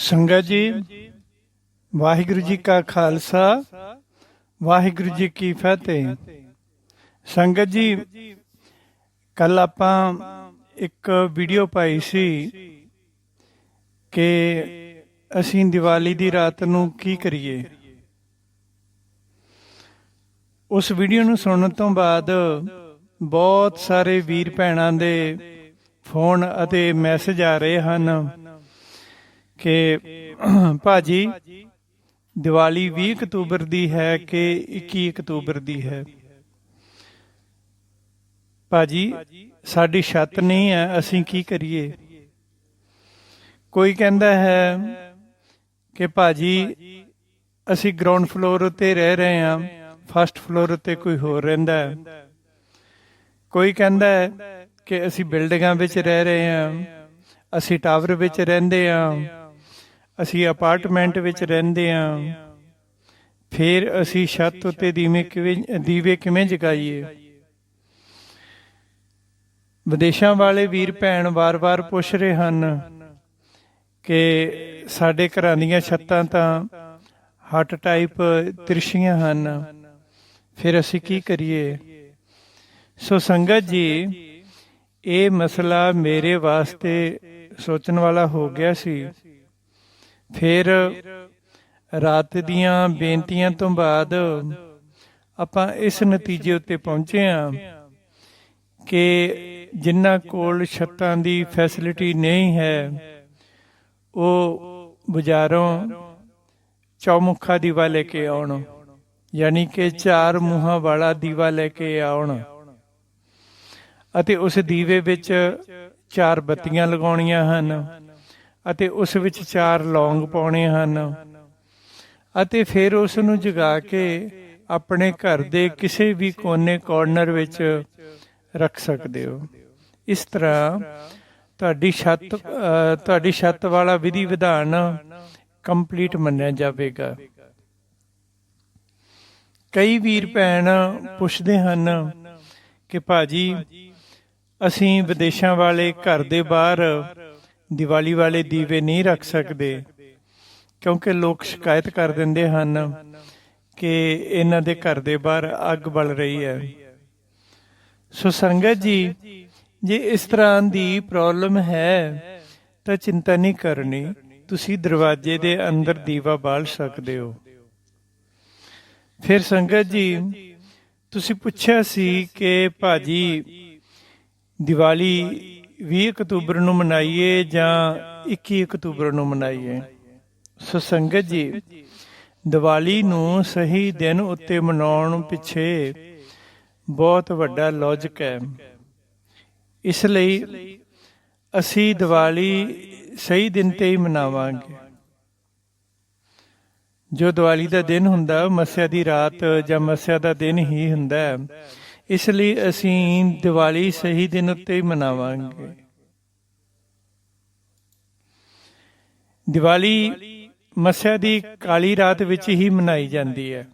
ਸੰਗਤ ਜੀ, ਵਾਹਿਗੁਰੂ ਜੀ ਕਾ ਖਾਲਸਾ, ਵਾਹਿਗੁਰੂ ਜੀ ਕੀ ਫਤਿਹ। ਸੰਗਤ ਜੀ, ਕੱਲ ਆਪਾਂ ਇੱਕ ਵੀਡੀਓ ਪਾਈ ਸੀ ਕਿ ਅਸੀਂ ਦੀਵਾਲੀ ਦੀ ਰਾਤ ਨੂੰ ਕੀ ਕਰੀਏ। ਉਸ ਵੀਡੀਓ ਨੂੰ ਸੁਣਨ ਤੋਂ ਬਾਅਦ ਬਹੁਤ ਸਾਰੇ ਵੀਰ ਭੈਣਾਂ ਦੇ ਫੋਨ ਅਤੇ ਮੈਸੇਜ ਆ ਰਹੇ ਹਨ। ਕਿ ਭਾਜੀ, ਦੀਵਾਲੀ 20 ਅਕਤੂਬਰ ਦੀ ਹੈ ਕਿ 21 ਅਕਤੂਬਰ ਦੀ ਹੈ? ਭਾਜੀ, ਸਾਡੀ ਛੱਤ ਨਹੀਂ ਹੈ, ਅਸੀਂ ਕੀ ਕਰੀਏ? ਕੋਈ ਕਹਿੰਦਾ ਹੈ ਕਿ ਭਾਜੀ, ਅਸੀਂ ਗਰਾਊਂਡ ਫਲੋਰ ਉਤੇ ਰਹਿ ਰਹੇ ਹਾਂ ਫਸਟ ਫਲੋਰ ਉੱਤੇ ਕੋਈ ਹੋਰ ਰਹਿੰਦਾ ਹੈ? ਕੋਈ ਕਹਿੰਦਾ ਹੈ ਕਿ ਅਸੀਂ ਬਿਲਡਿੰਗਾਂ ਵਿੱਚ ਰਹਿ ਰਹੇ ਹਾਂ, ਅਸੀਂ ਟਾਵਰ ਵਿੱਚ ਰਹਿੰਦੇ ਹਾਂ ਅਸੀਂ ਅਪਾਰਟਮੈਂਟ ਵਿੱਚ ਰਹਿੰਦੇ ਹਾਂ। ਫਿਰ ਅਸੀਂ ਛੱਤ ਉੱਤੇ ਦੀਵੇ ਕਿਵੇਂ ਦੀਵੇ ਕਿਵੇਂ ਜਗਾਈਏ? ਵਿਦੇਸ਼ਾਂ ਵਾਲੇ ਵੀਰ ਭੈਣ ਵਾਰ-ਵਾਰ ਪੁੱਛ ਰਹੇ ਹਨ ਕਿ ਸਾਡੇ ਘਰਾਂ ਦੀਆਂ ਛੱਤਾਂ ਤਾਂ ਹਟ ਟਾਈਪ ਤਿਰਛੀਆਂ ਹਨ। ਫਿਰ ਅਸੀਂ ਕੀ ਕਰੀਏ? ਸੋ ਸੰਗਤ ਜੀ, ਇਹ ਮਸਲਾ ਮੇਰੇ ਵਾਸਤੇ ਸੋਚਣ ਵਾਲਾ ਹੋ ਗਿਆ ਸੀ। ਫਿਰ ਰਾਤ ਦੀਆਂ ਬੇਨਤੀਆਂ ਤੋਂ ਬਾਅਦ ਆਪਾਂ ਇਸ ਨਤੀਜੇ ਉੱਤੇ ਪਹੁੰਚੇ ਹਾਂ ਕਿ ਜਿਨ੍ਹਾਂ ਕੋਲ ਛੱਤਾਂ ਦੀ ਫੈਸਿਲਿਟੀ ਨਹੀਂ ਹੈ, ਉਹ ਬਾਜ਼ਾਰੋਂ ਚੌਮੁਖਾ ਦੀਵਾ ਲੈ ਕੇ ਆਉਣ, ਯਾਨੀ ਕਿ ਚਾਰ ਮੂੰਹਾਂ ਵਾਲਾ ਦੀਵਾ ਲੈ ਕੇ ਆਉਣ ਅਤੇ ਉਸ ਦੀਵੇ ਵਿੱਚ ਚਾਰ ਬੱਤੀਆਂ ਲਗਾਉਣੀਆਂ ਹਨ। ਅਤੇ ਉਸ ਵਿੱਚ ਚਾਰ ਲੌਂਗ ਪਾਉਣੇ ਹਨ ਅਤੇ ਫਿਰ ਉਸ ਨੂੰ ਜਗਾ ਕੇ ਆਪਣੇ ਘਰ ਦੇ ਕਿਸੇ ਵੀ ਕੋਨੇ ਕਾਰਨਰ ਵਿੱਚ ਰੱਖ ਸਕਦੇ ਹੋ। ਇਸ ਤਰ੍ਹਾਂ ਤੁਹਾਡੀ ਛੱਤ ਤੁਹਾਡੀ ਛੱਤ ਵਾਲਾ ਵਿਧੀ ਵਿਧਾਨ ਕੰਪਲੀਟ ਮੰਨਿਆ ਜਾਵੇਗਾ। ਕਈ ਵੀਰ ਭੈਣ ਪੁੱਛਦੇ ਹਨ ਕਿ ਭਾਜੀ, ਅਸੀਂ ਵਿਦੇਸ਼ਾਂ ਵਾਲੇ ਘਰ ਦੇ ਬਾਹਰ ਦੀਵਾਲੀ ਵਾਲੇ ਦੀਵੇ ਨਹੀਂ ਰੱਖ ਸਕਦੇ, ਕਿਉਂਕਿ ਲੋਕ ਸ਼ਿਕਾਇਤ ਕਰ ਦਿੰਦੇ ਹਨ ਕਿ ਇਹਨਾਂ ਦੇ ਘਰ ਦੇ ਬਾਹਰ ਅੱਗ ਬਲ ਰਹੀ ਹੈ। ਸੋ ਸੰਗਤ ਜੀ, ਜੇ ਇਸ ਤਰ੍ਹਾਂ ਦੀ ਪ੍ਰੋਬਲਮ ਹੈ, ਤਾਂ ਚਿੰਤਾ ਨਹੀਂ ਕਰਨੀ, ਤੁਸੀਂ ਦਰਵਾਜ਼ੇ ਦੇ ਅੰਦਰ ਦੀਵਾ ਬਾਲ ਸਕਦੇ ਹੋ। ਫਿਰ ਸੰਗਤ ਜੀ, ਤੁਸੀਂ ਪੁੱਛਿਆ ਸੀ ਕਿ ਭਾਜੀ, ਦੀਵਾਲੀ 20 ਅਕਤੂਬਰ ਨੂੰ ਮਨਾਈਏ ਜਾਂ 21 ਅਕਤੂਬਰ ਨੂੰ ਮਨਾਈਏ? ਸੁਸੰਗਤ ਜੀ, ਦੀਵਾਲੀ ਨੂੰ ਸਹੀ ਦਿਨ ਉੱਤੇ ਮਨਾਉਣ ਪਿੱਛੇ ਬਹੁਤ ਵੱਡਾ ਲੌਜੀਕ ਹੈ। ਇਸ ਲਈ ਅਸੀਂ ਦੀਵਾਲੀ ਸਹੀ ਦਿਨ ਤੇ ਹੀ ਮਨਾਵਾਂਗੇ। ਜੋ ਦੀਵਾਲੀ ਦਾ ਦਿਨ ਹੁੰਦਾ, ਮੱਸਿਆ ਦੀ ਰਾਤ ਜਾਂ ਮੱਸਿਆ ਦਾ ਦਿਨ ਹੀ ਹੁੰਦਾ ਹੈ ਇਸ ਲਈ ਅਸੀਂ ਦੀਵਾਲੀ ਸਹੀ ਦਿਨ ਉੱਤੇ ਹੀ ਮਨਾਵਾਂਗੇ। ਦੀਵਾਲੀ ਮੱਸਿਆ ਦੀ ਕਾਲੀ ਰਾਤ ਵਿੱਚ ਹੀ ਮਨਾਈ ਜਾਂਦੀ ਹੈ।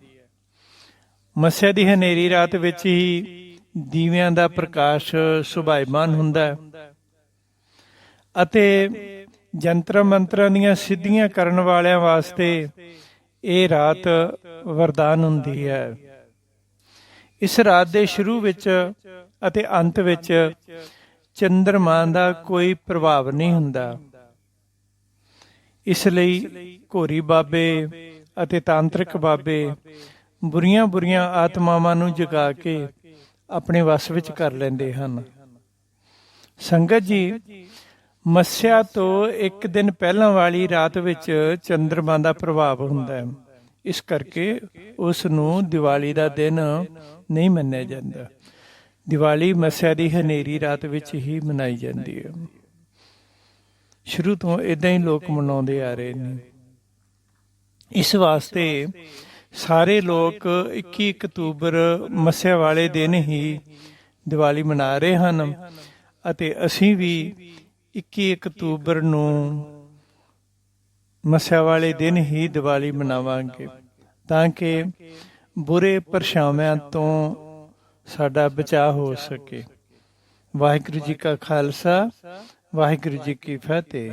ਮੱਸਿਆ ਦੀ ਹਨੇਰੀ ਰਾਤ ਵਿੱਚ ਹੀ ਦੀਵਿਆਂ ਦਾ ਪ੍ਰਕਾਸ਼ ਸੁਭਾਇਮਾਨ ਹੁੰਦਾ ਹੈ ਅਤੇ ਜੰਤਰ ਮੰਤਰਾਂ ਦੀਆਂ ਸਿੱਧੀਆਂ ਕਰਨ ਵਾਲਿਆਂ ਵਾਸਤੇ ਇਹ ਰਾਤ ਵਰਦਾਨ ਹੁੰਦੀ ਹੈ। ਇਸ ਰਾਤ ਦੇ ਸ਼ੁਰੂ ਵਿੱਚ ਅਤੇ ਅੰਤ ਵਿੱਚ ਚੰਦਰਮਾ ਦਾ ਕੋਈ ਪ੍ਰਭਾਵ ਨਹੀਂ ਹੁੰਦਾ। ਇਸ ਲਈ ਘੋਰੀ ਬਾਬੇ ਅਤੇ ਤਾਂਤਰਿਕ ਬਾਬੇ ਬੁਰੀਆਂ ਬੁਰੀਆਂ ਆਤਮਾਵਾਂ ਨੂੰ ਜਗਾ ਕੇ ਆਪਣੇ ਵਸ ਵਿੱਚ ਕਰ ਲੈਂਦੇ ਹਨ। ਸੰਗਤ ਜੀ, ਮੱਸਿਆ ਤੋਂ ਇੱਕ ਦਿਨ ਪਹਿਲਾਂ ਵਾਲੀ ਰਾਤ ਵਿੱਚ ਚੰਦਰਮਾ ਦਾ ਪ੍ਰਭਾਵ ਹੁੰਦਾ ਹੈ। ਇਸ ਕਰਕੇ ਉਸ ਨੂੰ ਦੀਵਾਲੀ ਦਾ ਦਿਨ ਨਹੀਂ ਮੰਨਿਆ ਜਾਂਦਾ। ਦੀਵਾਲੀ ਮੱਸਿਆ ਦੀ ਹਨੇਰੀ ਰਾਤ ਵਿੱਚ ਹੀ ਮਨਾਈ ਜਾਂਦੀ ਹੈ। ਸ਼ੁਰੂ ਤੋਂ ਇਦਾਂ ਹੀ ਲੋਕ ਮਨਾਉਂਦੇ ਆ ਰਹੇ ਨੇ। ਇਸ ਵਾਸਤੇ ਸਾਰੇ ਲੋਕ 21 ਅਕਤੂਬਰ ਮੱਸਿਆ ਵਾਲੇ ਦਿਨ ਹੀ ਦੀਵਾਲੀ ਮਨਾ ਰਹੇ ਹਨ ਅਤੇ ਅਸੀਂ ਵੀ 21 ਅਕਤੂਬਰ ਨੂੰ ਮੱਸਿਆ ਵਾਲੇ ਦਿਨ ਹੀ ਦੀਵਾਲੀ ਮਨਾਵਾਂਗੇ ਤਾਂ ਕਿ ਬੁਰੇ ਪਰਛਾਵਿਆਂ ਤੋਂ ਸਾਡਾ ਬਚਾਅ ਹੋ ਸਕੇ। ਵਾਹਿਗੁਰੂ ਜੀ ਕਾ ਖਾਲਸਾ, ਵਾਹਿਗੁਰੂ ਜੀ ਕੀ ਫਤਿਹ।